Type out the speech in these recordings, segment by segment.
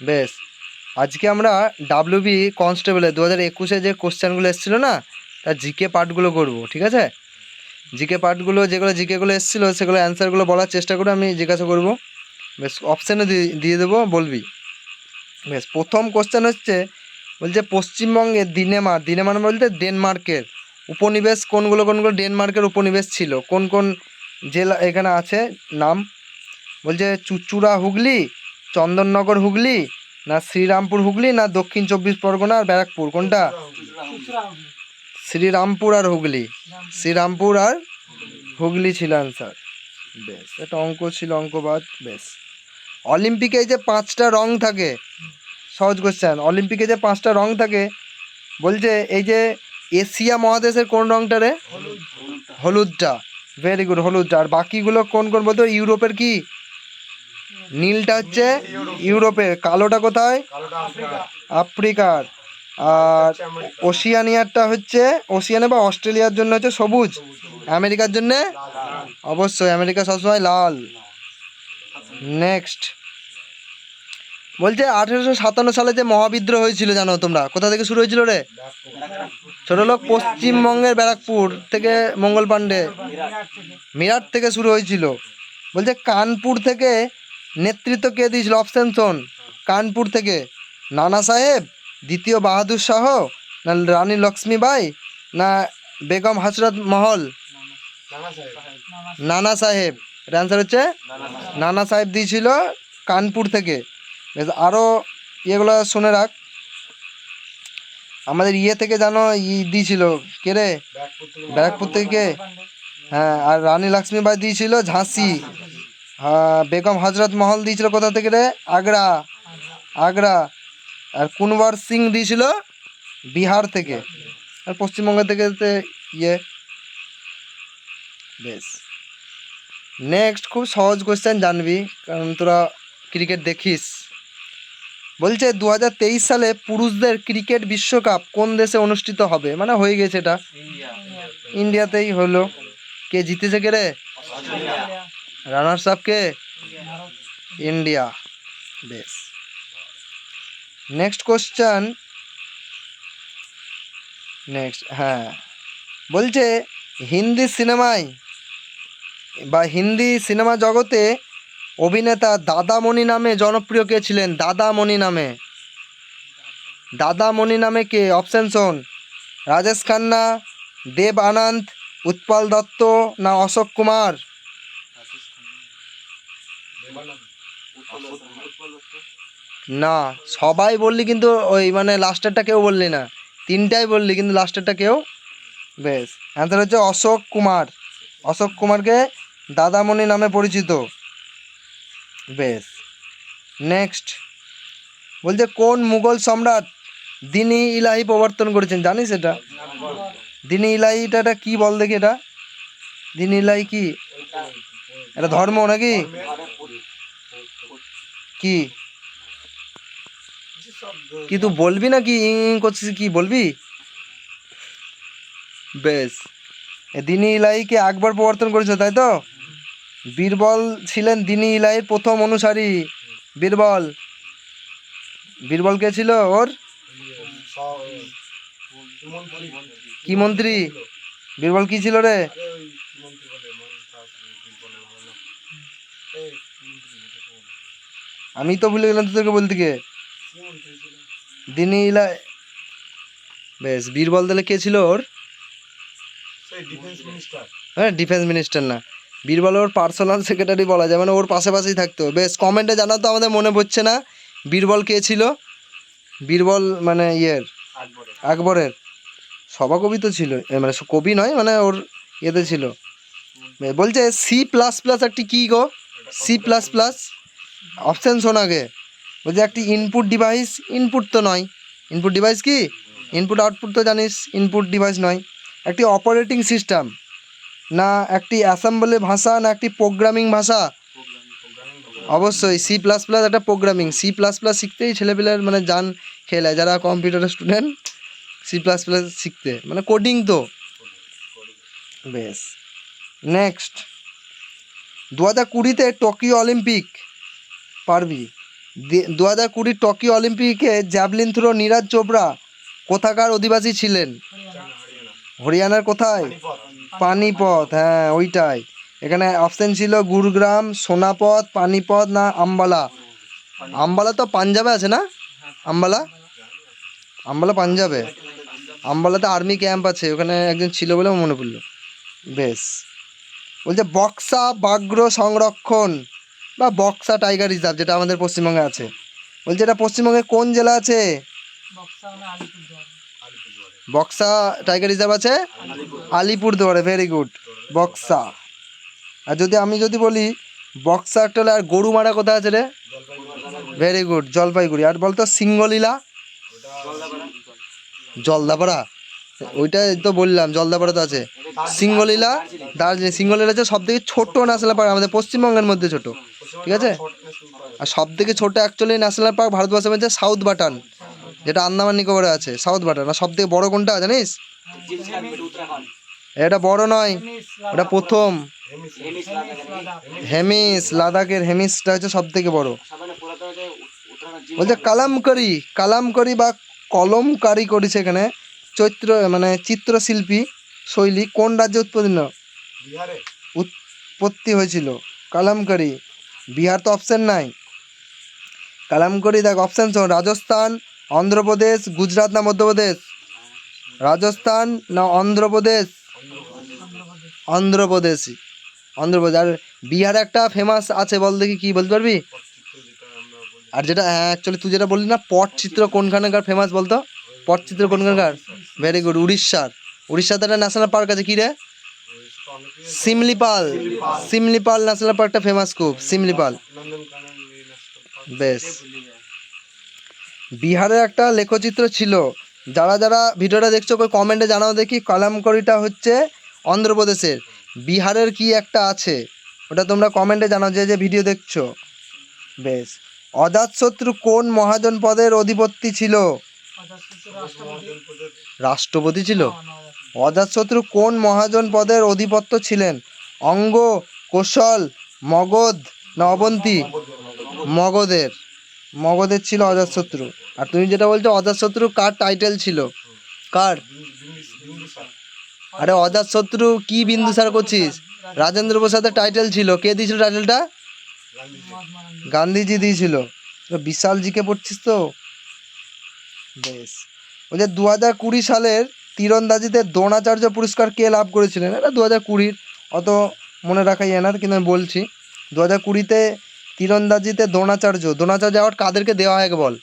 বেশ। আজকে আমরা ডাব্লিউবি কনস্টেবলে দু হাজার একুশে যে কোশ্চেনগুলো এসেছিল না তার জিকে পার্টগুলো করব, ঠিক আছে? জিকে পার্টগুলো যেগুলো জিকেগুলো এসেছিল, সেগুলো অ্যান্সারগুলো বলার চেষ্টা করে আমি জিজ্ঞাসা করব। বেশ অপশানে দিয়ে দেবো, বলবি? বেশ, প্রথম কোশ্চেন হচ্ছে, বলছে পশ্চিমবঙ্গের দিনেমার দিনেমার বলতে ডেনমার্কের উপনিবেশ, কোনগুলো কোনগুলো ডেনমার্কের উপনিবেশ ছিল? কোন কোন জেলা এখানে আছে? নাম? বলছে চুচুড়া হুগলি চন্দননগর হুগলি না শ্রীরামপুর হুগলি না দক্ষিণ চব্বিশ পরগনা আর ব্যারাকপুর? কোনটা? শ্রীরামপুর আর হুগলি। শ্রীরামপুর আর হুগলি ছিল আনসার বেশ একটা অঙ্ক ছিল, অঙ্কবাদ, বেশ। অলিম্পিকে যে পাঁচটা রং থাকে, সহজ কোশ্চেন অলিম্পিকে যে পাঁচটা রং থাকে, বলছে এই যে এশিয়া মহাদেশের কোন রংটা রে? হলুদটা। ভেরি গুড হলুদটা। আর বাকিগুলো কোন কোন বলতো? ইউরোপের কি? নীলটা হচ্ছে ইউরোপের, কালোটা কোথায়? আফ্রিকার। আর ওশিয়ানিয়ারটা হচ্ছে, ওশিয়ানে বা অস্ট্রেলিয়ার জন্য হচ্ছে সবুজ। আমেরিকার জন্য? অবশ্যই, আমেরিকা সবসময় লাল। নেক্সট বলছে, আঠেরোশো সাতান্ন সালে যে মহাবিদ্রোহ হয়েছিল, জানো তোমরা? কোথা থেকে শুরু হয়েছিল রে? ছোট লোক পশ্চিমবঙ্গের ব্যারাকপুর থেকে মঙ্গল পাণ্ডে, মিরাট থেকে শুরু হয়েছিল। বলছে, কানপুর থেকে নেতৃত্ব কে দিয়েছিল? অপশন শোন কানপুর থেকে নানা সাহেব, দ্বিতীয় বাহাদুর শাহ, না রানী লক্ষ্মীবাই, না বেগম হাসরত মহল? নানা সাহেব। অ্যান্সার হচ্ছে নানা সাহেব দিয়েছিল কানপুর থেকে। আরও ইয়েগুলো শুনে রাখ। আমাদের ইয়ে থেকে জানো, ই দিয়েছিল। কে রে? ব্যারাকপুর থেকে? হ্যাঁ আর রানী লক্ষ্মীবাই দিয়েছিল ঝাঁসি। বেগম হজরত মহল দিয়েছিল কোথা থেকে রে? আগ্রা। আগ্রা। আর কুনবার সিং দিয়েছিল বিহার থেকে। আর পশ্চিমবঙ্গ থেকে ইয়ে। বেশ। নেক্সট খুব সহজ কোয়েশ্চেন জানবি কারণ তোরা ক্রিকেট দেখিস। বলছে দু হাজার তেইশ সালে পুরুষদের ক্রিকেট বিশ্বকাপ কোন দেশে অনুষ্ঠিত হবে? মানে হয়ে গেছে এটা। ইন্ডিয়াতেই হলো। কে জিতেছে কে রে? রানার্স আপ কে? ইন্ডিয়া বেশ নেক্সট কোশ্চেন নেক্সট হ্যাঁ। বলছে, হিন্দি সিনেমায় বা হিন্দি সিনেমা জগতে অভিনেতা দাদামণি নামে জনপ্রিয় কে ছিলেন? দাদামণি নামে। দাদামণি নামে কে? অপশন শোন। রাজেশ খান্না, দেব আনন্দ, উৎপল দত্ত না অশোক কুমার? না, সবাই বললি কিন্তু ওই মানে লাস্টেরটা কেউ বললি না। তিনটাই বললি কিন্তু লাস্টেরটা কেউ, বেশ। অ্যান্সার হচ্ছে অশোক কুমার। অশোক কুমারকে দাদামণি নামে পরিচিত। বেশ। নেক্সট বলছে, কোন মুঘল সম্রাট দিনী ইলাহি প্রবর্তন করেছেন? জানিস এটা? দিনী ইলাহিটা এটা কি বল দেখি এটা? দিনী ইলাহি কি? এটা ধর্ম নাকি? কি? কি তুই বলবি না কি ইং করছিস কি বলবি? বেশ। দিনী ইলাহিকে আকবর প্রবর্তন করেছে তাই তো? বীরবল ছিলেন দিনী ইলাহির প্রথম অনুসারী। বীরবল। বীরবল কে ছিল ওর? কি মন্ত্রী? বীরবল কি ছিল রে? আমি তো ভুলে গেলাম তোদেরকে বলতে গিয়ে। দিনী ইলা বেশ বীরবল তাহলে কে ছিল ওর? হ্যাঁ ডিফেন্স মিনিস্টার না। বীরবল ওর পার্সোনাল সেক্রেটারি বলা যায় মানে ওর পাশে পাশেই থাকতো। বেশ কমেন্টে জানা তো আমাদের মনে পড়ছে না। বীরবল কে ছিল? বীরবল মানে ইয়ের? আকবরের। সভাকবি তো ছিল মানে কবি নয় মানে ওর ইয়েতে ছিল। বলছে সি প্লাস প্লাস একটি কী গো? সি প্লাস প্লাস অপশান শোন আগে। বলছে একটি ইনপুট ডিভাইস ইনপুট তো নয়। ইনপুট ডিভাইস কি? ইনপুট আউটপুট তো জানিস ইনপুট ডিভাইস নয়। একটি অপারেটিং সিস্টেম না একটি অ্যাসেম্বলি ভাষা, না একটি প্রোগ্রামিং ভাষা। অবশ্যই সি প্লাস প্লাস একটা প্রোগ্রামিং সি প্লাস প্লাস শিখতেই ছেলেপেলের মানে যান খেলায়, যারা কম্পিউটারের স্টুডেন্ট সি প্লাস প্লাস শিখতে। মানে কোডিং তো। বেশ। নেক্সট দু হাজার কুড়িতে টোকিও অলিম্পিক পারবি? দু হাজার কুড়ি টোকিও অলিম্পিকে জ্যাভলিন থ্রো নীরাজ চোপড়া কোথাকার অধিবাসী ছিলেন? হরিয়ানার কোথায়? পানিপথ হ্যাঁ ওইটাই। এখানে অপশন ছিল গুরুগ্রাম, সোনাপথ, পানিপথ না আম্বালা? আম্বালা তো পাঞ্জাবে আছে না? আম্বালা? আম্বালা পাঞ্জাবে? আম্বালাতে আর্মি ক্যাম্প আছে, ওখানে একজন ছিল বলে মনে পড়ল। বেশ। বলছে বক্সা বাঘ্র সংরক্ষণ। বা বক্সা টাইগার রিজার্ভ যেটা আমাদের পশ্চিমবঙ্গে আছে। বলছে এটা পশ্চিমবঙ্গে কোন জেলা আছে? বক্সা টাইগার রিজার্ভ আছে? আলিপুরদুয়ারে ভেরি গুড বক্সা। আর যদি আমি যদি বলি বক্সা হলে আর গরুমারা কোথায় আছে রে? Very good Jalpaiguri. আর বলতো সিঙ্গলীলা জলদাপাড়া? ওইটাই তো বললাম জলদাপাড়া তো আছে। সিঙ্গলীলা দার্জিলিং। সিঙ্গলীলা হচ্ছে সব থেকে ছোটো পার্ক আমাদের পশ্চিমবঙ্গের মধ্যে ছোট। ঠিক আছে? আর সব থেকে ছোটো অ্যাকচুয়ালি ন্যাশনাল পার্ক ভারতবর্ষের মধ্যে সাউথ বাটান যেটা আন্দামান নিকোবরে আছে সাউথ বাটান আর সব থেকে বড়ো কোনটা জানিস? এটা বড় নয় ওটা প্রথম। হেমিস লাদাখের হেমিসটা হচ্ছে সব থেকে বড়। বলছে কালামকারি কালামকারি বা কলমকারি করেছে এখানে চৈত্র মানে চিত্রশিল্পী শৈলী। কোন রাজ্যে উৎপন্ন? উৎপত্তি হয়েছিল। কালামকারি। বিহার তো অপশন নাই। কালামকারি দেখ অপশান শোন, রাজস্থান, অন্ধ্রপ্রদেশ, গুজরাট না মধ্যপ্রদেশ? রাজস্থান না অন্ধ্রপ্রদেশ? অন্ধ্রপ্রদেশই অন্ধ্রপ্রদেশ, আর বিহারে একটা ফেমাস আছে, বল দেখি কি বলতে পারবি? আর যেটা হ্যাঁ অ্যাকচুয়ালি তুই যেটা বললি না, পটচিত্র কোনখানকার ফেমাস বলতো? পটচিত্র কোনখানকার? ভেরি গুড উড়িষ্যার। উড়িষ্যাতে একটা ন্যাশনাল পার্ক আছে, কি রে? সিমলিপাল। সিমলিপাল ন্যাশনাল পার্কটা ফেমাস খুব সিমলিপাল। বেশ। বিহারে একটা লেখচিত্র ছিল যারা যারা ভিডিওটা দেখছ ওই কমেন্টে জানাও দেখি কালামকড়িটা হচ্ছে অন্ধ্রপ্রদেশের। বিহারের কি একটা আছে ওটা তোমরা কমেন্টে জানাও যে যে ভিডিও দেখছ। বেশ। অজাতশত্রু কোন মহাজন পদের অধিপতি ছিল? রাষ্ট্রপতি ছিল? অজাতশত্রু কোন মহাজন পদের অধিপত্য ছিলেন? অঙ্গ, কৌশল, মগধ না অবন্তী? মগধের। মগধের ছিল অজাতশত্রু। আর তুমি যেটা বলছো অজাতশত্রু কার টাইটেল ছিল? কার? আরে অজাতশত্রু কি বিন্দুসার করছিস? রাজেন্দ্র প্রসাদের টাইটেল ছিল। কে দিয়েছিল টাইটেলটা গান্ধীজি দিয়েছিল। বিশাল জিকে পড়ছিস তো? বেশ। ওই যে দু হাজার কুড়ি সালের তীরন্দাজিতে দ্রোণাচার্য পুরস্কার কে লাভ করেছিলেন? এটা দু হাজার কুড়ির অত মনে রাখা যায় না কিন্তু আমি বলছি। দু হাজার কুড়িতে তীরন্দাজিতে দ্রোণাচার্য দ্রোণাচার্য অ্যাওয়ার্ড কাদেরকে দেওয়া হয় বল?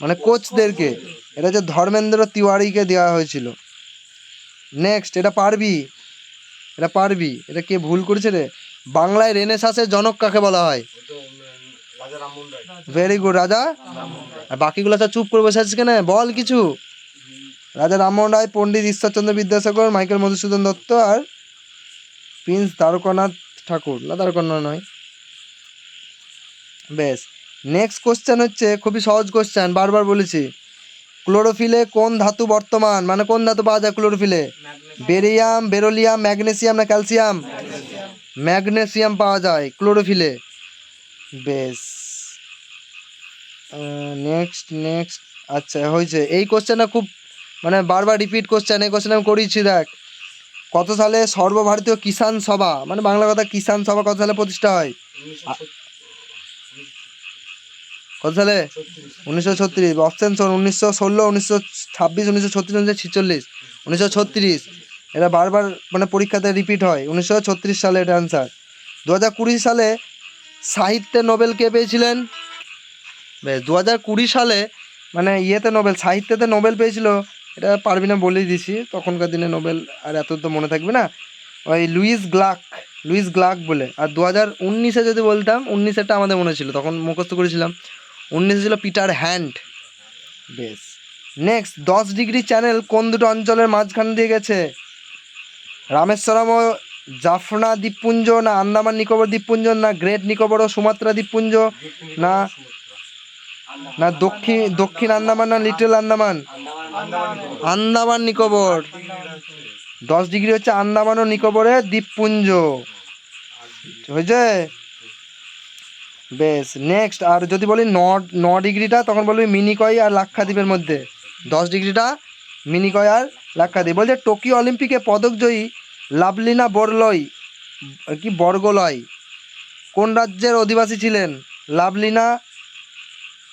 মানে কোচদেরকে। এটা হচ্ছে ধর্মেন্দ্র তিওয়ারিকে দেওয়া হয়েছিল। নেক্সট এটা পারবি? এটা পারবি? এটা কে ভুল করেছে রে? বাংলায় রেনেসাসের জনক কাকে বলা হয়? ভেরি গুড রাজা। আর বাকিগুলো তো চুপ করে বসে আছিস কেন? বল কিছু। রাজা রামমোহন রায়, পণ্ডিত ঈশ্বরচন্দ্র বিদ্যাসাগর, মাইকেল মধুসূদন দত্ত আর প্রিন্স দ্বারকানাথ ঠাকুর। না, দ্বারকানাথ নয়। বেশ। নেক্সট কোশ্চেন হচ্ছে, খুবই সহজ কোশ্চেন বারবার বলেছি। ক্লোরোফিলে কোন ধাতু বর্তমান? মানে কোন ধাতু পাওয়া যায় ক্লোরোফিলে? বেরিয়াম, বেরোলিয়াম, ম্যাগনেসিয়াম না ক্যালসিয়াম? ম্যাগনেসিয়াম পাওয়া যায় ক্লোরোফিলে। বেশ। নেক্সট নেক্সট আচ্ছা হয়েছে। এই কোশ্চেনটা খুব মানে বারবার রিপিট কোশ্চেন এই কোশ্চেন আমি করিয়েছি দেখ। কত সালে সর্বভারতীয় কিষাণ সভা মানে বাংলা কথা কিষাণ সভা কত সালে প্রতিষ্ঠা হয়? কত সালে? উনিশশো ছত্রিশ। অপশন শোন উনিশশো ষোলো উনিশশো ছাব্বিশ উনিশশো ছত্রিশ উনিশশো ছিচল্লিশ। উনিশশো ছত্রিশ। এটা বারবার মানে পরীক্ষাতে রিপিট হয়। উনিশশো ছত্রিশ সালে এটা অ্যান্সার দু হাজার কুড়ি সালে সাহিত্যে নোবেল কে পেয়েছিলেন? বেশ দু হাজার কুড়ি সালে মানে ইয়েতে নোবেল সাহিত্যেতে নোবেল পেয়েছিল এটা পারবি না বলেই দিছি। তখনকার দিনে নোবেল আর এত তো মনে থাকবে না। ওই লুইস গ্লাক লুইস গ্লাক বলে। আর দু হাজার উনিশে যদি বলতাম, উনিশেরটা আমাদের মনে ছিল। তখন মুখস্থ করেছিলাম। উনিশে ছিল পিটার হ্যান্ড। বেশ। নেক্সট দশ ডিগ্রি চ্যানেল কোন দুটো অঞ্চলের মাঝখান দিয়ে গেছে? রামেশ্বরম ও জাফনা দ্বীপপুঞ্জ না আন্দামান নিকোবর দ্বীপপুঞ্জ না গ্রেট নিকোবর ও সুমাত্রা দ্বীপপুঞ্জ না না দক্ষিণ দক্ষিণ আন্দামান না লিটল আন্দামান? আন্দামান নিকোবর। দশ ডিগ্রি হচ্ছে আন্দামান ও নিকোবরের দ্বীপপুঞ্জ। হয়েছে? বেশ নেক্সট আর যদি বলি ন ন ডিগ্রিটা, তখন বলবি মিনিকয় আর লাক্ষাদ্বীপের মধ্যে। দশ ডিগ্রিটা মিনিকয় আর লাক্ষাদ্বীপ। বলছে টোকিও অলিম্পিকে পদকজয়ী লাভলিনা বরলই কি, বর্গলয়। কোন রাজ্যের অধিবাসী ছিলেন? লাভলিনা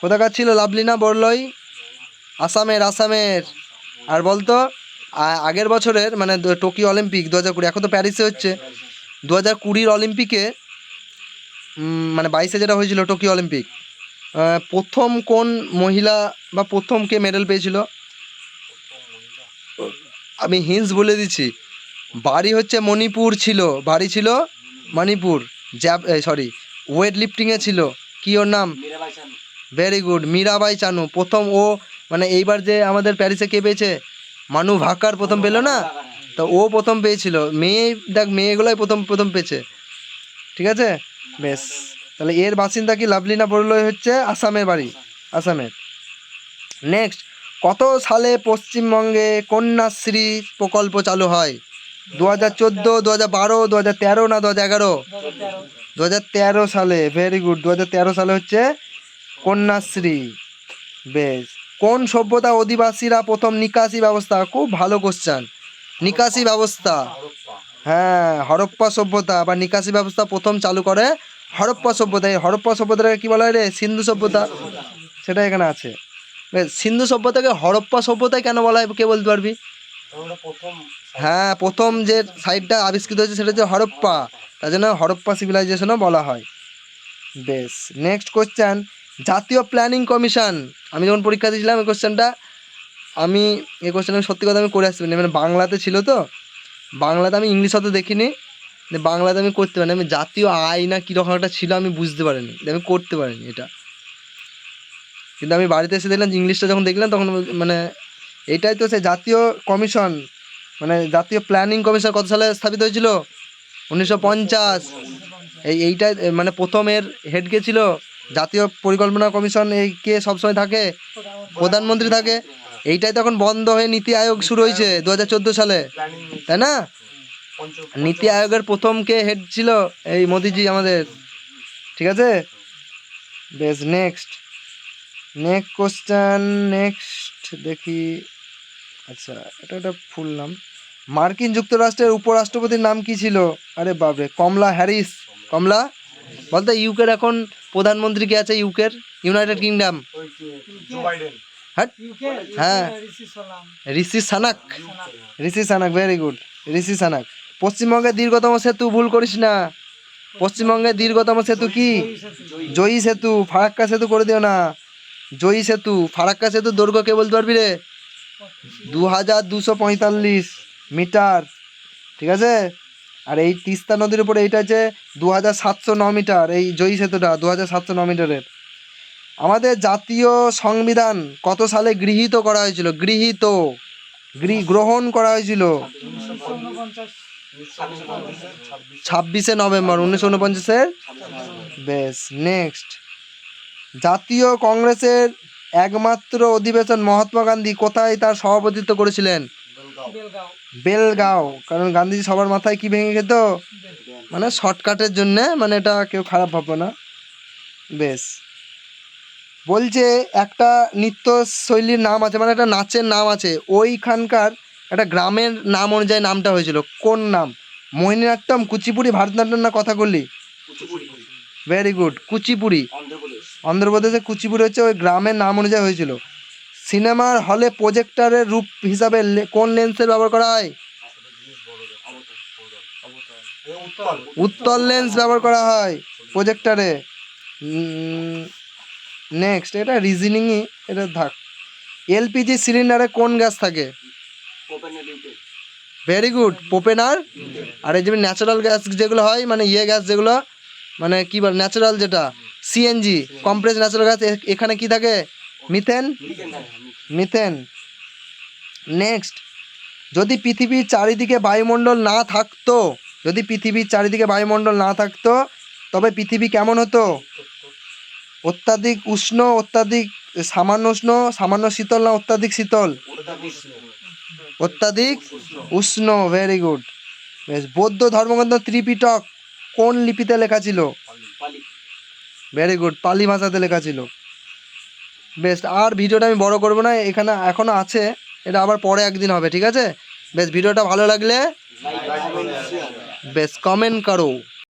কোথাকার ছিল লাভলিনা বরলই আসামের আসামের। আর বলতো আগের বছরের মানে টোকিও অলিম্পিক দু হাজার কুড়ি, এখন তো প্যারিসে হচ্ছে। দু হাজার কুড়ির অলিম্পিকে মানে বাইশে যেটা হয়েছিল টোকিও অলিম্পিক প্রথম কোন মহিলা বা প্রথম কে মেডেল পেয়েছিল? আমি হিন্স বলে দিচ্ছি। বাড়ি হচ্ছে মণিপুর ছিল। বাড়ি ছিল মণিপুর। জ্যাব সরি ওয়েট লিফটিংয়ে ছিল। কি ওর নাম? ভেরি গুড মীরাবাই চানু, প্রথম ও মানে এইবার যে আমাদের প্যারিসে কে পেয়েছে? মানু ভাকার প্রথম পেল না? তো ও প্রথম পেয়েছিল। মেয়ে, দেখ, মেয়েগুলোই প্রথম প্রথম পেয়েছে। ঠিক আছে? বেশ। তাহলে এর বাসিন্দা কি লাভলিনা বড়লই হচ্ছে? আসামের বাড়ি, আসামের। নেক্সট কত সালে পশ্চিমবঙ্গে কন্যাশ্রী প্রকল্প চালু হয়? দু হাজার চোদ্দ দু হাজার বারো দু হাজার তেরো না দু হাজার এগারো? দু হাজার তেরো সালে। ভেরি গুড দু হাজার তেরো সালে হচ্ছে কন্যাশ্রী। বেশ। কোন সভ্যতা অধিবাসীরা প্রথম নিকাশি ব্যবস্থা? খুব ভালো কোশ্চান নিকাশি ব্যবস্থা। হ্যাঁ হরপ্পা সভ্যতা। বা নিকাশি ব্যবস্থা প্রথম চালু করে হরপ্পা সভ্যতা। এই হরপ্পা সভ্যতাকে কী বলা হয় রে? সিন্ধু সভ্যতা। সেটা এখানে আছে। সিন্ধু সভ্যতাকে হরপ্পা সভ্যতায় কেন বলা হয়? কে বলতে পারবি? হ্যাঁ প্রথম যে সাইডটা আবিষ্কৃত হয়েছে সেটা হচ্ছে হরপ্পা। তার জন্য হরপ্পা সিভিলাইজেশনও বলা হয়। বেশ নেক্সট কোশ্চেন জাতীয় প্ল্যানিং কমিশন আমি যখন পরীক্ষা দিয়েছিলাম এই কোশ্চেনটা আমি এই কোশ্চেন আমি সত্যি কথা আমি করে আসতে পারিনি। মানে বাংলাতে ছিল তো। বাংলাতে আমি ইংলিশ অত দেখিনি। বাংলাতে আমি করতে পারিনি। আমি জাতীয় আয় না কীরকম একটা ছিল আমি বুঝতে পারিনি। আমি করতে পারিনি এটা। কিন্তু আমি বাড়িতে এসে দেখলাম ইংলিশটা যখন দেখলাম, তখন মানে এটাই তো সে জাতীয় কমিশন মানে জাতীয় প্ল্যানিং কমিশন কত সালে স্থাপিত হয়েছিল? উনিশশো পঞ্চাশ। এই এইটা মানে প্রথমের হেড কে ছিল? জাতীয় পরিকল্পনা কমিশন এই কে সবসময় থাকে? প্রধানমন্ত্রী থাকে? এইটাই তখন বন্ধ হয়ে নীতি আয়োগ শুরু হয়েছে দু হাজার চোদ্দ সালে, তাই না? নীতি আয়োগের প্রথম কে হেড ছিল এই মোদিজি আমাদের, ঠিক আছে? বেশ নেক্সট নেক্সট কোশ্চেন নেক্সট দেখি আচ্ছা এটা একটা ফুল নাম। মার্কিন যুক্তরাষ্ট্রের উপরাষ্ট্রপতির নাম কি ছিল? আরে বাপরে, কমলা হ্যারিস, কমলা? বলতো ইউকের এখন প্রধানমন্ত্রী কে আছে ইউকের ইউনাইটেড কিংডম হ্যাঁ? Rishi সানাক। Rishi Sunak very good Rishi Sunak. পশ্চিমবঙ্গের দীর্ঘতম সেতু, ভুল করিস না। পশ্চিমবঙ্গের দীর্ঘতম সেতু কি? জয়ী সেতু, ফারাক্কা সেতু করে দিও না। জয়ী সেতু, ফারাক্কা সেতু দৈর্ঘ্য কে বলতে পারবি রে? দু হাজার দুশো পঁয়তাল্লিশ মিটার। ঠিক আছে? আর এই তিস্তা নদীর উপরে এইটা হচ্ছে দু হাজার সাতশো ন মিটার, এই জয়ী সেতুটা দু হাজার সাতশো ন মিটারের। আমাদের জাতীয় সংবিধান কত সালে গৃহীত করা হয়েছিল? গৃহীত। গৃহ গ্রহণ করা হয়েছিল। ছাব্বিশে নভেম্বর, উনিশশো উনপঞ্চাশের বেশ, নেক্সট। জাতীয় কংগ্রেসের একমাত্র অধিবেশন মহাত্মা গান্ধী কোথায় তার সভাপতিত্ব করেছিলেন? কারণ গান্ধীজি সবার মাথায় কি ভেঙে খেত মানে শর্টকাটের জন্যে মানে এটা কেউ খারাপ ভাববে না। বেশ। বলছে একটা নৃত্য শৈলীর নাম আছে মানে একটা নাচের নাম আছে। ওইখানকার একটা গ্রামের নাম অনুযায়ী নামটা হয়েছিল। কোন নাম? মোহিনীনাট্যম কুচিপুড়ি ভারতনাট্যম না কথা বললি ভেরি গুড কুচিপুড়ি। অন্ধ্রপ্রদেশে কুচিপুড়ি হচ্ছে ওই গ্রামের নাম অনুযায়ী হয়েছিল। সিনেমার হলে প্রজেক্টরের রূপ হিসাবে কোন লেন্সের ব্যবহার করা হয়? উত্তল লেন্স ব্যবহার করা হয় প্রজেক্টরে। নেক্সট এটা রিজনিংই এটা থাক। এলপিজি সিলিন্ডারে কোন গ্যাস থাকে? ভেরি গুড পোপেনার আর এই যে ন্যাচারাল গ্যাস যেগুলো হয় মানে ইয়ে গ্যাস যেগুলো মানে কি বল ন্যাচারাল যেটা সিএনজি কম্প্রেস ন্যাচারাল গ্যাস এখানে কি থাকে? মিথেন? মিথেন। নেক্সট যদি পৃথিবীর চারিদিকে বায়ুমণ্ডল না থাকতো, যদি পৃথিবীর চারিদিকে বায়ুমণ্ডল না থাকতো, তবে পৃথিবী কেমন হতো? অত্যাধিক উষ্ণ, অত্যাধিক সামান্য উষ্ণ, সামান্য শীতল না অত্যাধিক শীতল? অত্যাধিক উষ্ণ ভেরি গুড বেশ বৌদ্ধ ধর্মগ্রন্থ ত্রিপিটক কোন লিপিতে লেখা ছিল? ভেরি গুড পালি ভাষাতে লেখা ছিল। বেস্ট আর ভিডিওটা আমি বড় করব না, এখানে এখনও আছে, এটা আবার পরে একদিন হবে, ঠিক আছে? বেশ, ভিডিওটা ভালো লাগলে বেশ কমেন্ট করো।